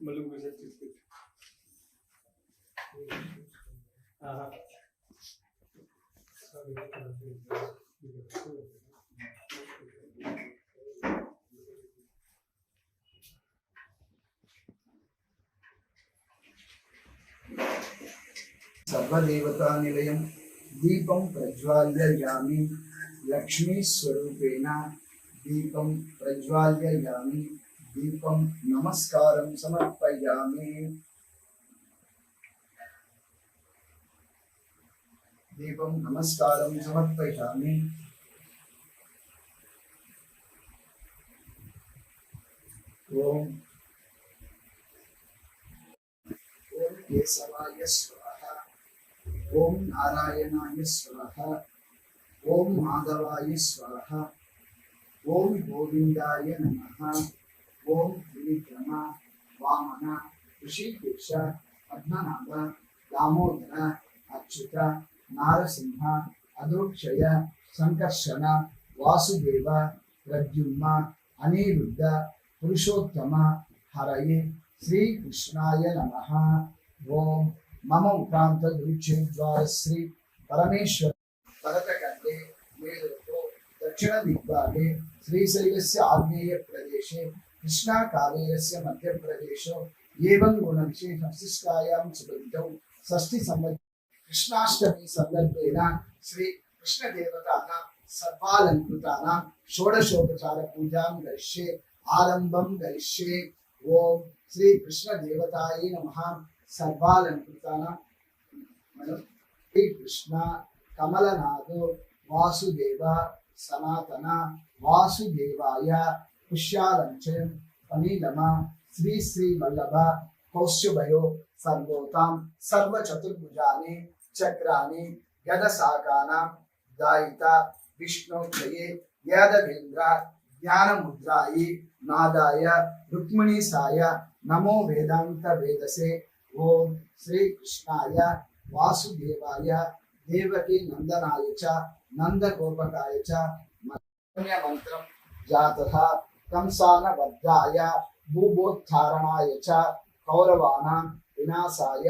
Malum Gazette'de Uh, सर्वदेवता निलयं दीपं प्रज्वाल्ययामि लक्ष्मीस्वरूपेण दीपं प्रज्वाल्ययामि दीपं नमस्कारं समर्पयामि। దీపం నమస్కారం సమర్పయామి. ఓం. ఓం కేశవాయ స్వాహ. ఓం నారాయణాయ స్వాహ. ఓం మాధవాయ స్వాహ. ఓం గోవిందాయ నమ. ఓం త్రివిక్రమ వామన ఋషికేశ పద్మనాభ దామోదర అచ్యుత నారసింహ అదోక్షయ సంకర్షణ వాసుదేవ ప్రద్యుమ్న అనిరుద్ధ పురుషోత్తమ హరయే శ్రీకృష్ణాయ నమ ఓం మమ ఉపాంత ద్వారా శ్రీ పరమేశ్వర భరత కంటే మేలుతో దక్షిణ దిగ్భాగే శ్రీశైలస్య ఆగ్నేయ ప్రదేశే కృష్ణా కావేరస్య మధ్యప్రదేశో ఏవం గుణ విశేష విశిష్టాయాం సుగంధౌ షష్ఠి సంవత్సరం कृष्णाष्टमी सन्दर्भे श्री कृष्णदेवता सर्वालंकृता षोडशोपचार पूजा गश्ये आरंभम गश्ये ओम श्री कृष्णदेवताये नम। सर्वालंकृता कृष्ण कमलनाथ, वासुदेव, सनातन, वासुदेवाय पुष्यालंचन श्री श्री वल्लभ कौशुभयो सर्वोताम सर्वचतुर्भुजाने चक्राणि गदशाकानां दायिता विष्णु विष्णोक्षये ज्ञान मुद्राई नादाय रुक्मिणीसाय नमो वेदान्तवेदसे। ॐ श्रीकृष्णाय वासुदेवाय देवकीनन्दनाय च नन्दगोपकाय च मन्त्रं जातः कंसानवद्धाय भूभोत्थारणाय च कौरवाणां विनाशाय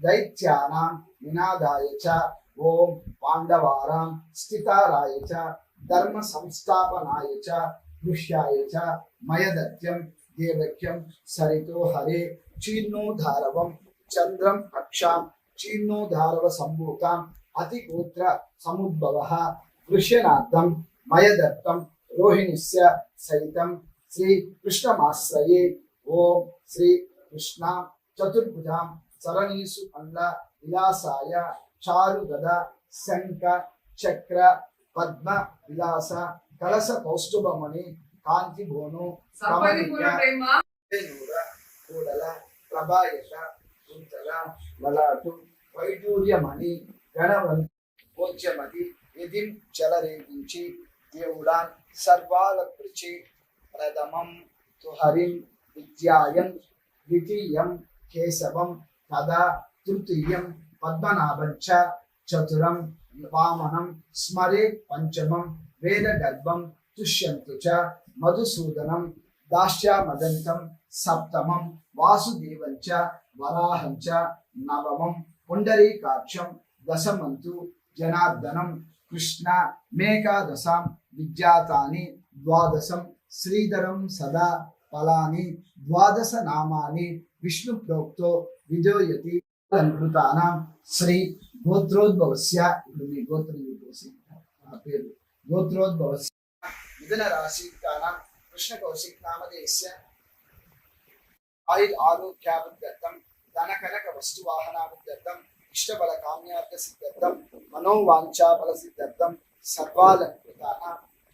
దైత్యానాం వినాదాయ చ ఓం పాండవారాం స్థితారాయ చ ధర్మ సంస్థాపనాయ చ దృశ్యాయ చ మయదత్యం దేవక్యం సరితో హరే చీర్ణోధారవం చంద్రం అక్షాం చీర్ణోధారవ సంభూతాం అతిగోత్ర సముద్భవ కృష్యనార్థం మయదత్తం రోహిణిస్య సహితం శ్రీ కృష్ణమాశ్రయే ఓం శ్రీ కృష్ణ చతుర్భుజాం చరణీసు అండ విలాసాయ చారుగద శంఖ చక్ర పద్మ విలాస కలస కౌస్తుభమణి కాంతి భోను కూడల ప్రభాయష కుంతల లలాటు వైడూర్యమణి గణవంతి యదిం చలరేగించి దేవుడాన్ సర్వాల కృచి ప్రథమం తుహరిం విద్యాయం ద్వితీయం కేశవం తదా తృతీయం పద్మనాభంచ చతురం వామనం స్మరే పంచమం వేదగర్భం తుష్యంతు చ మధుసూదనం దాస్యామదంతం సప్తమం వాసుదేవంచ వరాహంచ నవమం పుండరీకాక్షం దశమంతు జనార్దనం కృష్ణ మేకాదశాం విద్యాతాని ద్వాదశం శ్రీధరం సదా ఫలాని ద్వాదశ నామాని విష్ణు ప్రోక్తో విజోయతి అనుకృతానాం శ్రీ గోత్రోద్భవస్య ఇప్పుడు మీ గోత్రం చెప్పేసి ఆ పేరు గోత్రోద్భవస్య మిథున రాశి కానాం కృష్ణ కౌశిక్ నామదేశ ఆయుర్ ఆరోగ్యాభివృద్ధం ధనకనక వస్తు వాహనాభివృద్ధం ఇష్టబల కామ్యార్థ సిద్ధార్థం మనోవాంఛాబల సిద్ధార్థం సర్వాలంకృతాన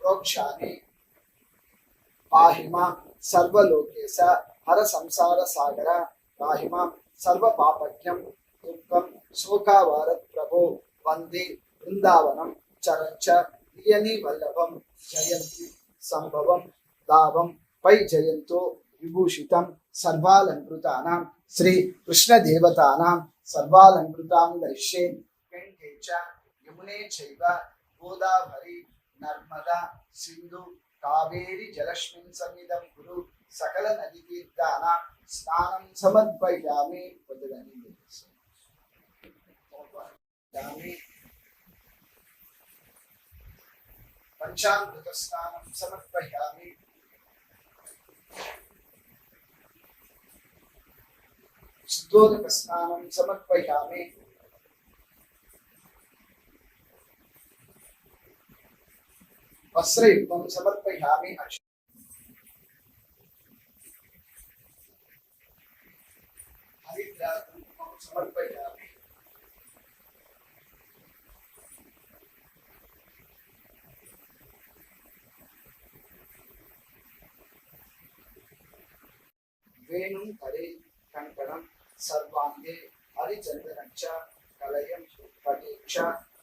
ప్రోక్షాని పాహిమ సర్వలోకేశ హర సంసార సాగర పాహిమ సర్వ పాపజ్ఞం దుఃఖం శోకావారత్ ప్రభో వందే బృందావనం చరంచ నియని వల్లభం జయంతి సంభవం దావం పై జయంతో విభూషితం సర్వాలంకృతానాం శ్రీ కృష్ణదేవతానాం సర్వాలంకృతాం దర్శే గంగే చ యమునే చైవ గోదావరి నర్మదా సింధు కావేరి జలస్మిన్ సన్నిధం గురు. सकल नदी तीर्थानां स्नानं समर्पयामि पदगणि पञ्चामृतस्नानं समर्पयामि स्तोत्रस्नानं समर्पयामि वस्त्रयुक्तं समर्पयामि अच సర్వాంగే హరిచందనచ్చ కలయం పటీక్ష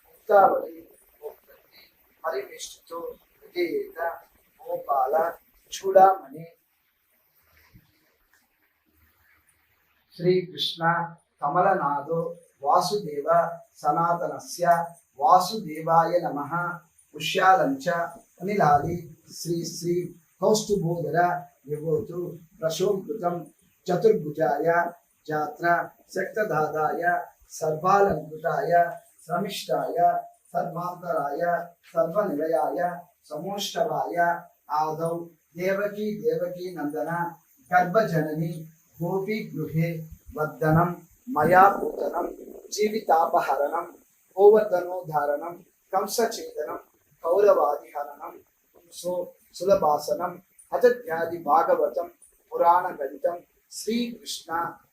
ముక్తావళి ఓప్రతి హరివిష్ణుతో విజయేత గోపాల చూడామణి. శ్రీకృష్ణ కమలనాథో వాసుదేవ సనాతనస్య వాసుదేవాయ నమ పుష్యాలంచ అనిలాలి శ్రీ శ్రీ కౌస్తుభోదర విభూతు ప్రశోభృతం చతుర్భుజాయ జాత్ర శక్తదాదాయ సర్వాలంకృతాయ శ్రమిష్టాయ సర్వాంతరాయ సర్వనిలయాయ సమోష్టవాయ ఆదౌ దేవకీ దేవకీ నందన గర్భజనని గోపీ గృహే వర్ధనం మయా పూతనం జీవితాపహరణం గోవర్ధనోధారణం కంసఛేదనం కౌరవాదిహరణం సో సులభాసనం అతధ్యాది భాగవతం పురాణ గణితం శ్రీకృష్ణ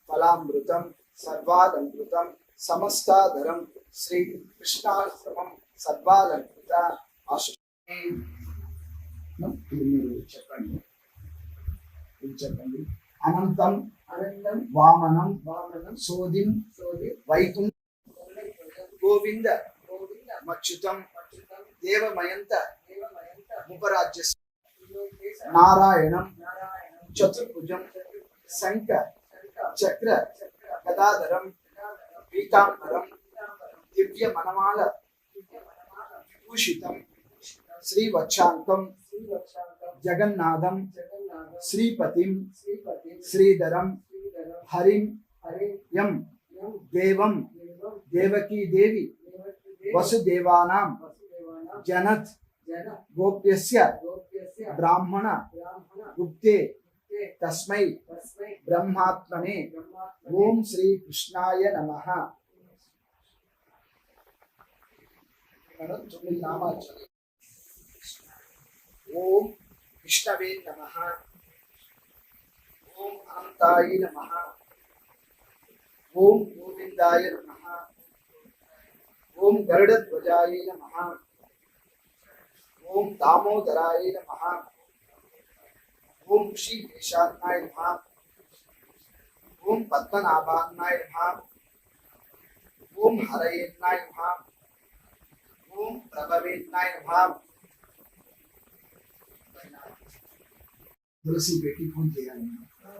ఫలామృతం సర్వాలంకృతం సమస్తాధరం శ్రీ కృష్ణాశ్రమం సర్వాలంకృత మీరు చెప్పండి. చెప్పండి. అనంతం అనంతం వామనం వామనం సోదిం సోది వైకుంఠ గోవింద గోవింద మచ్యుతం మచ్యుతం దేవమయంత దేవమయంత ఉపరాజ్య నారాయణం చతుర్భుజం శంఖ చక్ర గదాధరం పీతాంబరం దివ్య మనమాల విభూషితం శ్రీవక్షాంకం జగన్నాథం శ్రీపతిం శ్రీధరం హరిం యం దేవం దేవకీ దేవి వసుదేవానాం జనత్ గోప్యస్య బ్రాహ్మణ గుప్తే తస్మై బ్రహ్మాత్మనే. ఓం శ్రీ కృష్ణాయ నమ. మనం తొమ్మిది నామాలు. ఓం విష్ణవే నమ. ఓం అనంతాయ నమ. ఓం గోవిందాయ నమ. ఓం గరుడధ్వజాయ నమ. ఓం దామోదరాయ నమ. ఓం శ్రీకేశాన్నాయ నమ ఓం పద్మనాభాన్నాయ నమ ఓం హరయేన్నాయ నమ ఓం ప్రభవేన్నాయ నమ తులసి పెట్టి పూజ చేయాలి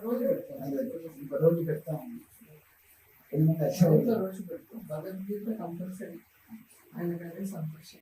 రోజు పెడతాం అదే, ఇంకో రోజు పెడతాము ఎనిమిది రోజు అక్షరాలు. రోజు పెడతాం భగవద్గీత కంపల్సరీ ఆయన గారి సంతోషం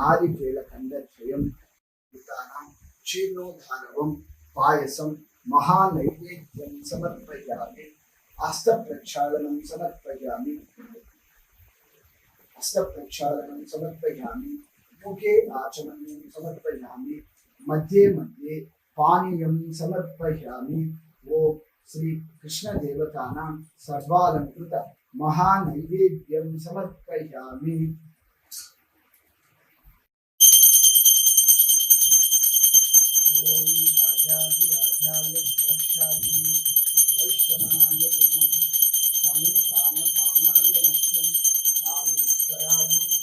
नारिकेलखण्डद्वयं पितानां महानैवेद्यम समर्पया हस्त प्रक्षा समर्पया हस्त प्रक्षा समर्पया मुखे आचमनं समर्पया मध्ये मध्ये पानीय पानीयं समर्पयामि। ॐ श्रीकृष्णदेवतानां सर्वालंकृत महानैवेद्यम समर्पया वीराध्यायक्षादी वैश्वनाय विद्महे समेतानपामाय मह्यं कामेश्वरायो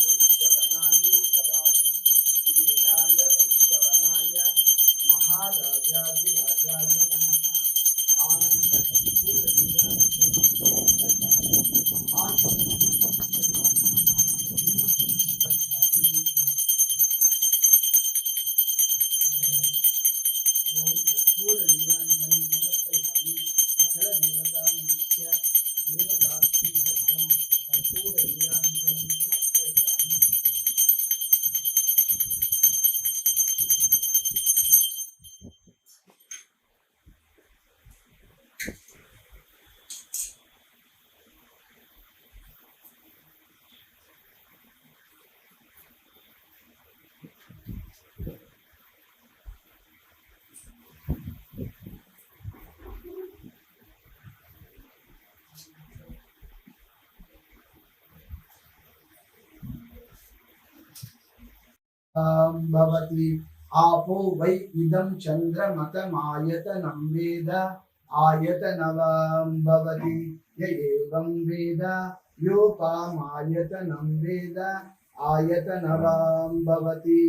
भवति आपो वै इदं चन्द्रमतमायतनं वेद आयतनवां भवति य एवं वेद योपामायतनं वेद आयतनवां भवति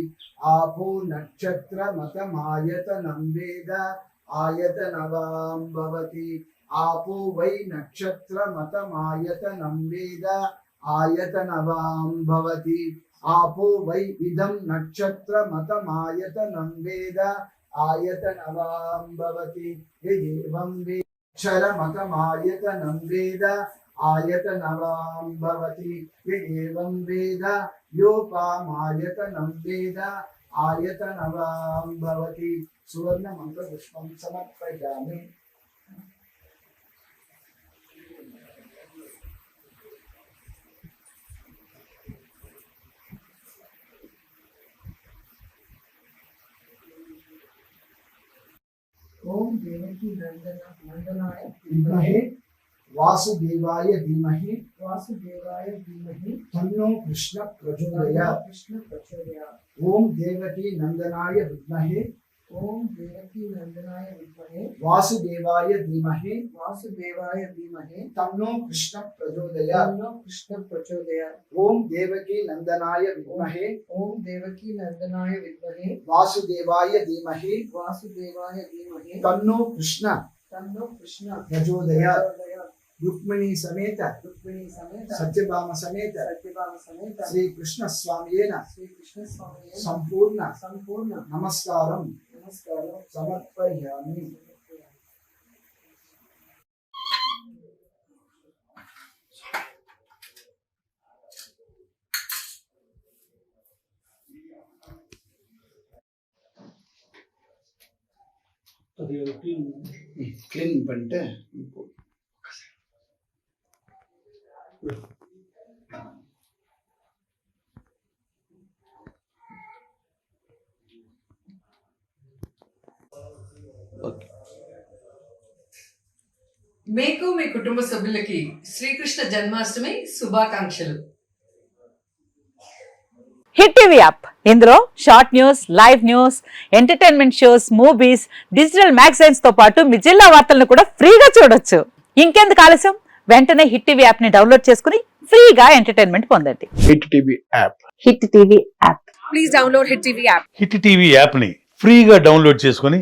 आपो नक्षत्रमतमायतनं वेद आयतनवां भवति आपो वै नक्षत्रमतमायतनं वेद आयतनवां भवति ఆపో వై ఇదం నక్షత్ర మత మాయత మతమాయతనం ఆయత ఆయతనవాంభవతి దేవం వేక్షర మత మాయత మతమాయతనం ఆయత ఆయతనవాంభవతి దేవం వేద యోపా మాయత యోపామాయతనం ఆయత ఆయతనవాంభవతి సువర్ణ మంత్ర పుష్పం సమర్పయామి. ओम देवकी नंदना नंदनाय विमहे वासुदेवाय धीमहि। वासुदेवाय धीमहि। तन्नो कृष्ण प्रचोदयात् कृष्ण प्रचोदयात् ओम देवकी नंदनाय विमहे ओम देवकी नंदनाय विद्महे। वासुदेवाय धीमहे। वासुदेवाय धीमहे। तन्नो कृष्ण प्रचोदय तन्नो कृष्ण प्रचोदय ओम देवकी नंदनाय विद्महे। ओम देवकी नंदनाय विद्महे। वासुदेवाय धीमहे। वासुदेवाय धीमहे। तन्नो कृष्ण तन्नो कृष्ण प्रचोदय रुक्मिणी समेत। रुक्मिणी समेत। ಸತ್ಯಭಾಮ समेत। ಸತ್ಯಭಾಮ समेत। श्री कृष्ण ಸ್ವಾಮಿಯೇನ श्री कृष्ण ಸ್ವಾಮಿಯೇನ संपूर्ण। संपूर्ण। ನಮಸ್ಕಾರಂ నమస్కారం సమర్పయామి கிளீன் பண்ணிட்டு మీకు మీ కుటుంబ సభ్యులకి శ్రీకృష్ణ జన్మాష్టమి శుభాకాంక్షలు. Hit TV app. ఇందులో short news live news entertainment shows movies digital మ్యాగజైన్స్తో పాటు మీ జిల్లా వార్తలను కూడా ఫ్రీగా చూడొచ్చు. ఇంకెందుకు ఆలస్యం? వెంటనే హిట్ టీవీ యాప్ని డౌన్లోడ్ చేసుకుని ఫ్రీగా ఎంటర్టైన్మెంట్ పొందండి. Hit TV app. Hit TV app. Please download hit TV app. Hit TV యాప్ని ఫ్రీగా డౌన్లోడ్ చేసుకొని